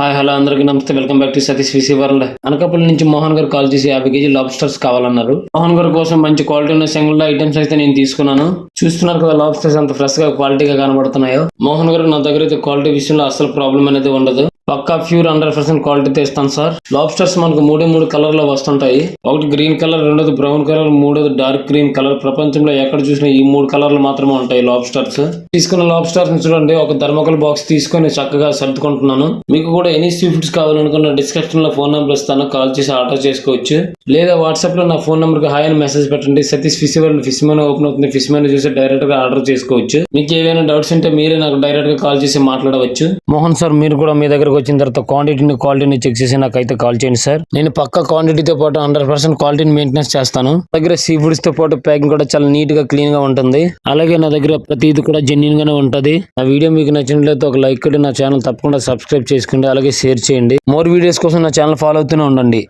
Hi hello అందరికీ నమస్తే welcome back to Satish fish world. Anakapalli నుంచి మోహన్ గారు కాల్ చేసి యాభై కేజీ లాబ్స్టర్స్ కావాలన్నారు. మోహన్ గారు కోసం మంచి క్వాలిటీ ఉన్న సింగిల్ ఐటమ్స్ అయితే నేను తీసుకున్నాను. చూస్తున్నారు కదా లాబ్స్టర్స్ అంత ఫ్రెష్గా క్వాలిటీగా కనబడుతున్నాయో. మోహన్ గారు నా దగ్గర అయితే క్వాలిటీ విషయంలో అసలు ప్రాబ్లం అనేది ఉండదు. పక్కా ప్యూర్ హండ్రెడ్ పర్సెంట్ క్వాలిటీతో ఇస్తాను సార్. లాబ్స్టర్స్ మనకు మూడే మూడు కలర్లో వస్తుంటాయి. ఒకటి గ్రీన్ కలర్ రెండోది బ్రౌన్ కలర్ మూడోది డార్క్ గ్రీన్ కలర్. ప్రపంచంలో ఎక్కడ చూసినా ఈ మూడు కలర్లు మాత్రమే ఉంటాయి లాబ్స్టర్స్ తీసుకున్న లాబ్స్టర్స్ చూడండి ఒక థర్మోకల్ బాక్స్ తీసుకొని చక్కగా సర్దుకుంటున్నాను. మీకు కూడా ఎనీ సీ ఫుడ్స్ కావాలనుకున్న డిస్క్రిప్షన్లో ఫోన్ నెంబర్ ఇస్తాను కాల్ చేసి ఆర్డర్ చేసుకోవచ్చు. లేదా వాట్సాప్లో నా ఫోన్ నెంబర్కి హాయ్ అని మెసేజ్ పెట్టండి. Satish fish world fish menu open అవుతుంది. ఫిష్ మెనూ చూసి డైరెక్ట్గా ఆర్డర్ చేసుకోవచ్చు. మీకు ఏవైనా డౌట్స్ ఉంటే మీరే నాకు డైరెక్ట్గా కాల్ చేసి మాట్లాడవచ్చు. మోహన్ సార్ మీరు కూడా మీ దగ్గరకు వచ్చిన తర్వాత క్వాంటిటీని క్వాలిటీని చెక్ చేసి నాకైతే కాల్ చేయండి సార్. నేను పక్క క్వాంటిటీతో పాటు హండ్రెడ్ పర్సెంట్ క్వాలిటీని మెయింటెనెన్స్ చేస్తాను. దగ్గర సీ ఫుడ్స్తో పాటు ప్యాకింగ్ కూడా చాలా నీట్గా క్లీన్గా ఉంటుంది. అలాగే నా దగ్గర ప్రతిది కూడా జెన్యున్ గానే ఉంటుంది. నా వీడియో మీకు నచ్చినట్లయితే ఒక లైక్ నా ఛానల్ తప్పకుండా సబ్స్క్రైబ్ చేసుకోండి అలాగే షేర్ చేయండి. మోర్ వీడియోస్ కోసం నా ఛానల్ ఫాలో అవుతూనే ఉండండి.